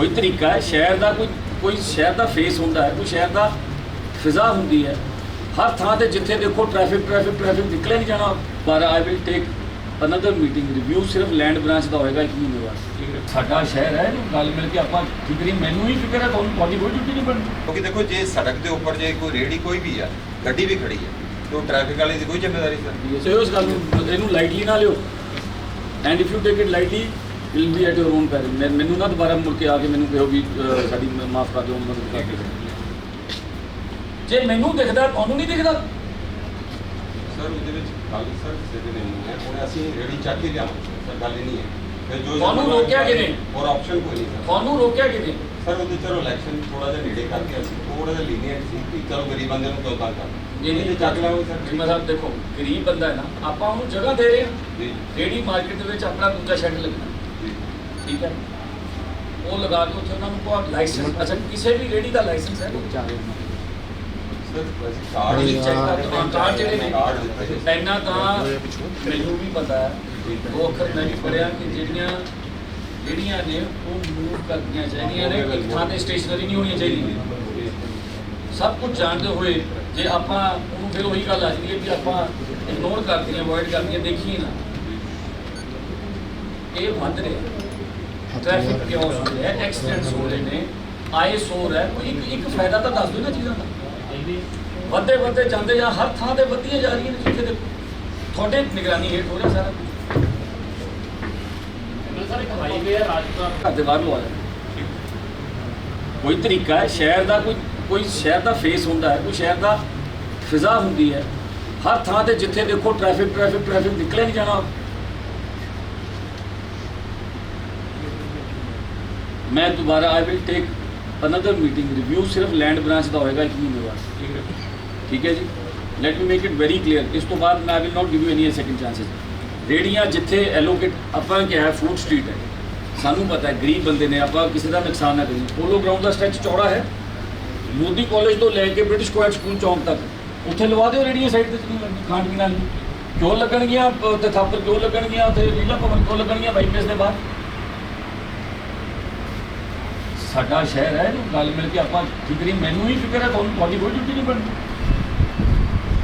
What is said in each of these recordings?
ਕੋਈ ਤਰੀਕਾ ਹੈ ਸ਼ਹਿਰ ਦਾ ਕੋਈ ਕੋਈ ਸ਼ਹਿਰ ਦਾ ਫੇਸ ਹੁੰਦਾ ਹੈ ਕੋਈ ਸ਼ਹਿਰ ਦਾ ਫਿਜ਼ਾ ਹੁੰਦੀ ਹੈ। ਹਰ ਥਾਂ ਤੇ ਜਿੱਥੇ ਦੇਖੋ ਟ੍ਰੈਫਿਕ ਟ੍ਰੈਫਿਕ ਟ੍ਰੈਫਿਕ ਨਿਕਲੇ ਨਹੀਂ ਜਾਣਾ ਪਰ I will take another meeting review ਸਿਰਫ ਲੈਂਡ ਬ੍ਰਾਂਚ ਦਾ ਹੋਏਗਾ ਇੱਕ ਮਹੀਨੇ ਬਾਅਦ। ਸਾਡਾ ਸ਼ਹਿਰ ਹੈ ਗੱਲ ਮਿਲ ਕੇ ਆਪਾਂ ਨਹੀਂ ਮੈਨੂੰ ਹੀ ਫਿਕਰ ਹੈ ਤੁਹਾਨੂੰ ਤੁਹਾਡੀ ਕੋਈ ਡਿਊਟੀ ਨਹੀਂ ਬਣਦੀ। ਕਿਉਂਕਿ ਦੇਖੋ ਜੇ ਸੜਕ ਦੇ ਉੱਪਰ ਜੇ ਕੋਈ ਰੇੜੀ ਕੋਈ ਵੀ ਆ ਗੱਡੀ ਵੀ ਖੜੀ ਹੈ ਤੇ ਉਹ ਟ੍ਰੈਫਿਕ ਵਾਲੇ ਦੀ ਕੋਈ ਜ਼ਿੰਮੇਵਾਰੀ ਸਰ ਸੋ ਇਸ ਗੱਲ ਨੂੰ ਇਹਨੂੰ ਲਾਈਟਲੀ ਨਾ ਲਿਓ। And if you take it lightly will be at your own ਮੈਨੂੰ ਨਾ ਦੁਬਾਰਾ ਮੁੜ ਕੇ ਆ ਕੇ ਮੈਨੂੰ ਕਹੋ ਵੀ ਅਹ, ਸਾਡੀ ਮਾਫ ਕਰ ਦਿਓ ਮਦਦ ਕਰ ਦਿਓ। ਜੇ ਮੈਨੂੰ ਦਿਖਦਾ ਤੁਹਾਨੂੰ ਨਹੀਂ ਦਿਖਦਾ? ਸਰ ਉਹਦੇ ਵਿੱਚ ਗੱਲ ਸਰ ਸਿੱਧੇ ਨਹੀਂ ਹੈ। ਹੁਣ ਅਸੀਂ ਰੇੜੀ ਚੱਕ ਕੇ ਲਿਆਵਾਂਗੇ। ਸਰ ਗੱਲ ਇਹ ਨਹੀਂ ਹੈ। ਫਿਰ ਜੋ ਤੁਹਾਨੂੰ ਰੋਕਿਆ ਕਿਹਨੇ? ਹੋਰ ਆਪਸ਼ਨ ਕੋਈ ਨਹੀਂ ਸਰ ਤੁਹਾਨੂੰ ਰੋਕਿਆ ਕਿਤੇ ਸਰ ਉਹਦੇ ਚਲੋ ਇਲੈਕਸ਼ਨ ਥੋੜਾ ਜਿਹਾ ਨੇੜੇ ਕਰਕੇ ਅਸੀਂ ਥੋੜਾ ਜਿਹਾ ਲੀਨੀਅਰ ਸੀ ਕਿ ਚਲੋ ਗਰੀਬ ਬੰਦੇ ਨੂੰ ਕਿਉਂ ਤੰਗ ਕਰ। ਜੇ ਨਹੀਂ ਚੱਕ ਲਾਂਗੇ ਸਰ ਜਿਵੇਂ ਸਾਹਿਬ ਦੇਖੋ ਗਰੀਬ ਬੰਦਾ ਹੈ ਨਾ ਆਪਾਂ ਉਹਨੂੰ ਜਗ੍ਹਾ ਦੇ ਰਹੇ ਹਾਂ। ਜੀ। ਰੇੜੀ ਮਾਰਕੀਟ ਦੇ ਵਿੱਚ ਆਪਣਾ ਦੂਜਾ ਸ਼ੈੱਡ ਲੱਗਣਾ। ਜੀ ਠੀਕ ਹੈ। ਉਹ ਲਗਾ ਕੇ ਉੱਥੇ ਉਹਨਾਂ ਨੂੰ ਕੋਈ ਲਾਇਸੈਂਸ ਅੱਛਾ ਕਿਸੇ ਵੀ ਰੇੜੀ ਦਾ ਲਾਇਸੈਂਸ ਹੈ? ਕਾਰਡ ਵੀ ਚੈੱਕ ਕਰ ਦਿਓ ਕਾਰਡ ਜਿਹੜੇ ਨੇ। ਇੰਨਾ ਤਾਂ ਮੈਨੂੰ ਵੀ ਪਤਾ ਹੈ ਉਹ ਅੱਖਰ ਮੈਂ ਵੀ ਪੜਿਆ ਕਿ ਜਿਹੜੀਆਂ ਜਿਹੜੀਆਂ ਨੇ ਉਹ ਮੂਵ ਕਰਨੀਆਂ ਚਾਹੀਦੀਆਂ ਨੇ ਇੱਕ ਥਾਂ ਤੇ ਸਟੇਸ਼ਨਰੀ ਨਹੀਂ ਹੋਣੀਆਂ ਚਾਹੀਦੀਆਂ ਸਭ ਕੁਝ ਜਾਣਦੇ ਹੋਏ ਜੇ ਆਪਾਂ ਉਹਨੂੰ ਫਿਰ ਉਹੀ ਗੱਲ ਆ ਜਾਂਦੀ ਹੈ ਵੀ ਆਪਾਂ ਇਗਨੋਰ ਕਰਦੀਆਂ ਅਵੋਇਡ ਕਰਦੀਆਂ ਦੇਖੀਏ ਨਾ। ਇਹ ਵੱਧ ਰਿਹਾ ਟ੍ਰੈਫਿਕ ਕਿਉਂ ਹੋ ਰਿਹਾ ਐਕਸੀਡੈਂਟਸ ਹੋ ਰਹੇ ਨੇ। ਆਈਸ ਹੋ ਰਿਹਾ ਕੋਈ ਇੱਕ ਇੱਕ ਫਾਇਦਾ ਤਾਂ ਦੱਸ ਦਿਓ ਨਾ ਚੀਜ਼ਾਂ ਦਾ। ਵੱਧਦੇ ਵੱਧਦੇ ਜਾਂਦੇ ਜਾਂ ਹਰ ਥਾਂ ਤੇ ਵਧੀਆਂ ਜਾ ਰਹੀਆਂ ਨੇ ਜਿੱਥੇ ਦੇਖੋ ਤੁਹਾਡੇ ਨਿਗਰਾਨੀ ਹੇਠ ਹੋ ਰਿਹਾ ਸਾਰਾ। ਘਰ ਕੋਈ ਤਰੀਕਾ ਹੈ। ਸ਼ਹਿਰ ਦਾ ਕੋਈ ਕੋਈ ਸ਼ਹਿਰ ਦਾ ਫੇਸ ਹੁੰਦਾ ਹੈ। ਕੋਈ ਸ਼ਹਿਰ ਦਾ ਫਿਜ਼ਾ ਹੁੰਦੀ ਹੈ। ਹਰ ਥਾਂ ਤੇ ਜਿੱਥੇ ਦੇਖੋ ਟ੍ਰੈਫਿਕ ਟ੍ਰੈਫਿਕ ਟ੍ਰੈਫਿਕ ਨਿਕਲੇ ਨਹੀਂ ਜਾਣਾ। ਮੈਂ ਦੁਬਾਰਾ I will take another meeting review ਸਿਰਫ ਲੈਂਡ ਬ੍ਰਾਂਚ ਦਾ ਹੋਏਗਾ ਇੱਕ ਮਹੀਨੇ ਬਾਅਦ ਠੀਕ ਹੈ। ਜੀ? Let me make it very clear ਇਸ ਤੋਂ ਬਾਅਦ ਮੈਂ will not give you any second chances ਰੇੜੀਆਂ ਜਿੱਥੇ ਐਲੋਕੇਟ ਆਪਾਂ ਕਿਹਾ ਹੈ ਫੂਡ ਸਟਰੀਟ ਹੈ। ਸਾਨੂੰ ਪਤਾ ਹੈ ਗਰੀਬ ਬੰਦੇ ਨੇ ਆਪਾਂ ਕਿਸੇ ਦਾ ਨੁਕਸਾਨ ਨਾ ਕਰੀਏ। ਪੋਲੋ ਗਰਾਊਂਡ ਦਾ ਸਟ੍ਰੈਚ ਚੌੜਾ ਹੈ। ਮੋਦੀ ਕਾਲਜ ਤੋਂ ਲੈ ਕੇ ਬ੍ਰਿਟਿਸ਼ ਕੁਆਇਟ ਸਕੂਲ ਚੌਂਕ ਤੱਕ। ਉੱਥੇ ਲਵਾ ਦਿਓ ਰੇੜੀਆਂ ਸਾਈਡ ਤੇ ਖਾਣ ਪੀਣ ਵਾਲੀ। ਕਿਉਂ ਲੱਗਣਗੀਆਂ ਤੇ ਥਾਪਰ ਕਿਉਂ ਲੱਗਣਗੀਆਂ ਉੱਥੇ ਲੀਲਾ ਭਵਨ ਕਿਉਂ ਲੱਗਣਗੀਆਂ ਬਾਈਪਾਸ ਦੇ ਬਾਹਰ? ਸਾਡਾ ਸ਼ਹਿਰ ਹੈ ਇਹਨੂੰ ਗੱਲ ਮਿਲ ਕੇ ਆਪਾਂ ਠੀਕ ਨਹੀਂ ਮੈਨੂੰ ਹੀ ਫਿਕਰ ਹੈ, ਤੁਹਾਨੂੰ ਤੁਹਾਡੀ ਕੋਈ ਡਿਊਟੀ ਨਹੀਂ ਬਣਦੀ।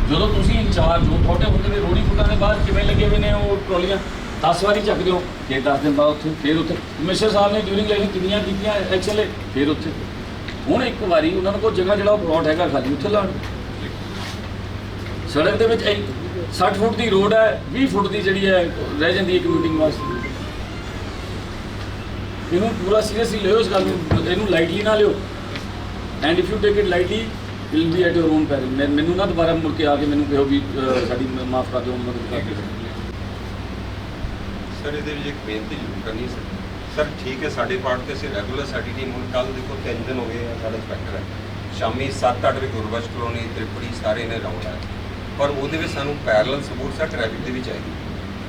ਜਦੋਂ ਤੁਸੀਂ ਇੰਚਾਰਜ ਹੋ, ਤੁਹਾਡੇ ਹੁੰਦੇ ਨੇ ਰੋੜੀ ਫੁੱਟਾਂ ਦੇ ਬਾਅਦ ਕਿਵੇਂ ਲੱਗੇ ਹੋਏ ਨੇ ਉਹ ਟਰੋਲੀਆਂ? 10 ਵਾਰੀ ਚੱਕਦੇ ਹੋ ਫਿਰ 10 ਦਿਨ ਬਾਅਦ ਉੱਥੇ, ਫਿਰ ਉੱਥੇ। ਮਿਸਟਰ ਸਾਹਿਬ ਨੇ ਡਿਊਰਿੰਗ ਇਲੈਕਸ਼ਨ ਕਿੰਨੀਆਂ ਕੀਤੀਆਂ ਐਕਚੁਅਲੀ ਫਿਰ ਉੱਥੇ। ਹੁਣ ਇੱਕ ਵਾਰੀ ਉਹਨਾਂ ਨੂੰ ਕੋਈ ਜਗ੍ਹਾ ਜਿਹੜਾ ਉਹ ਪਲਾਟ ਹੈਗਾ ਖਾਲੀ, ਉੱਥੇ ਲਾਉਣ ਸੜਕ ਦੇ ਵਿੱਚ ਇਹ 60 ਫੁੱਟ ਦੀ ਰੋਡ ਹੈ 20 ਫੁੱਟ ਦੀ ਜਿਹੜੀ ਹੈ, ਰਹਿ ਜਾਂਦੀ ਹੈ ਇੱਕ ਮੀਟਿੰਗ ਵਾਸਤੇ। ਇਹਨੂੰ ਪੂਰਾ ਸੀਰੀਅਸਲੀ ਲਿਓ ਇਸ ਗੱਲ ਨੂੰ, ਇਹਨੂੰ ਲਾਈਟਲੀ ਨਾ ਲਿਓ। And if you take it lightly will be at your own peril ਮੈਨੂੰ ਨਾ ਦੁਬਾਰਾ ਮੁੜ ਕੇ ਆ ਕੇ ਮੈਨੂੰ ਕਹੋ ਵੀ ਸਾਡੀ ਮਾਫ ਕਰ ਦਿਓ ਮਦਦ ਕਰ ਦਿਓ। ਸਰ ਇਹਦੇ ਵਿੱਚ ਇੱਕ ਬੇਨਤੀ ਜ਼ਰੂਰ ਕਰਨੀ ਹੈ ਸਰ ਸਰ ਠੀਕ ਹੈ, ਸਾਡੇ ਪਾਰਟ ਤੇ ਅਸੀਂ ਰੈਗੂਲਰ ਸਾਡੀ ਟੀਮ ਹੁਣ ਕੱਲ ਦੇਖੋ ਤਿੰਨ ਦਿਨ ਹੋ ਗਏ ਆ ਸਾਡਾ ਇੰਸਪੈਕਟਰ ਹੈ। ਸ਼ਾਮੀ 7-8 ਵਜੇ ਗੁਰਬਖਸ਼ ਕਲੋਨੀ, ਤ੍ਰਿਪੜੀ ਸਾਰੇ ਨੇ ਰਾਉਂਡ ਹੈ। ਪਰ ਉਹਦੇ ਵਿੱਚ ਸਾਨੂੰ ਪੈਰਲਲ ਸਪੋਰਟ ਸਰ ਟ੍ਰੈਫਿਕ ਦੇ ਵਿੱਚ ਆਏਗੀ।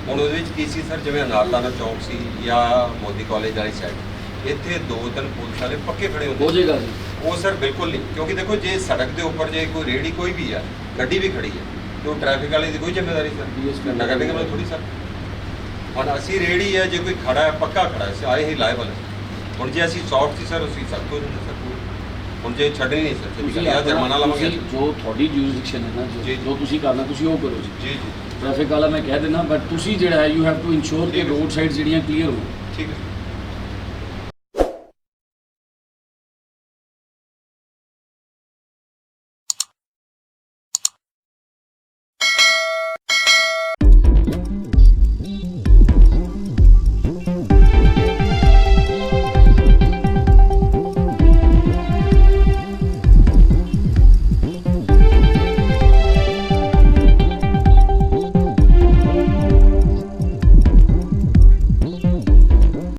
ਹੁਣ ਉਹਦੇ ਵਿੱਚ ਕੀ ਸੀ ਸਰ? ਜਿਵੇਂ ਅਨਾਰਦਾਨਾ ਚੌਕ ਸੀ ਜਾਂ ਮੋਦੀ ਕਾਲਜ ਵਾਲੀ ਸਾਈਡ ਇੱਥੇ ਦੋ ਤਿੰਨ ਪੁਲਿਸ ਵਾਲੇ ਪੱਕੇ ਖੜੇ ਹੁੰਦੇ ਹੋ ਜਾਏਗਾ ਜੀ ਉਹ ਸਰ ਬਿਲਕੁਲ ਨਹੀਂ ਕਿਉਂਕਿ ਦੇਖੋ ਜੇ ਸੜਕ ਦੇ ਉੱਪਰ ਜੇ ਕੋਈ ਰੇੜੀ ਕੋਈ ਵੀ ਆ ਗੱਡੀ ਵੀ ਖੜੀ ਹੈ ਤੇ ਉਹ ਟ੍ਰੈਫਿਕ ਵਾਲੇ ਦੀ ਕੋਈ ਜ਼ਿੰਮੇਵਾਰੀ ਸਰ? ਨਗਰ ਨਿਗਮ ਦੀ ਥੋੜੀ ਸਰ। ਹੁਣ ਅਸੀਂ ਰੇੜੀ ਹੈ ਜੇ ਕੋਈ ਖੜਾ ਹੈ ਪੱਕਾ ਖੜਾ ਹੈ ਆਏ ਹੀ ਲਾਇਬਲ ਹੁਣ ਜੇ ਅਸੀਂ ਸੌਫਟ ਸੀ ਸਰ ਅਸੀਂ ਸਖਤ ਹੋ ਜਾਂਦੇ ਸਰ। ਹੁਣ ਜੇ ਛੱਡਣੀ ਨਹੀਂ ਸਰ ਜੁਰਮਾਨਾ ਲਵਾਂਗੇ। ਜੋ ਤੁਹਾਡੀ ਜੂਰਿਸਡਿਕਸ਼ਨ ਹੈ ਨਾ। ਜੋ ਤੁਸੀਂ ਕਰਨਾ ਤੁਸੀਂ ਉਹ ਕਰੋ ਜੀ। ਜੀ ਜੀ। ਟ੍ਰੈਫਿਕ ਵਾਲਾ ਮੈਂ ਕਹਿ ਦਿੰਦਾ ਬਟ ਤੁਸੀਂ ਜਿਹੜਾ ਹੈ ਯੂ ਹੈਵ ਟੂ ਇਨਸ਼ੋਰ ਕਿ। ਰੋਡ ਸਾਈਡ ਜਿਹੜੀਆਂ ਕਲੀਅਰ ਹੋ ਠੀਕ ਹੈ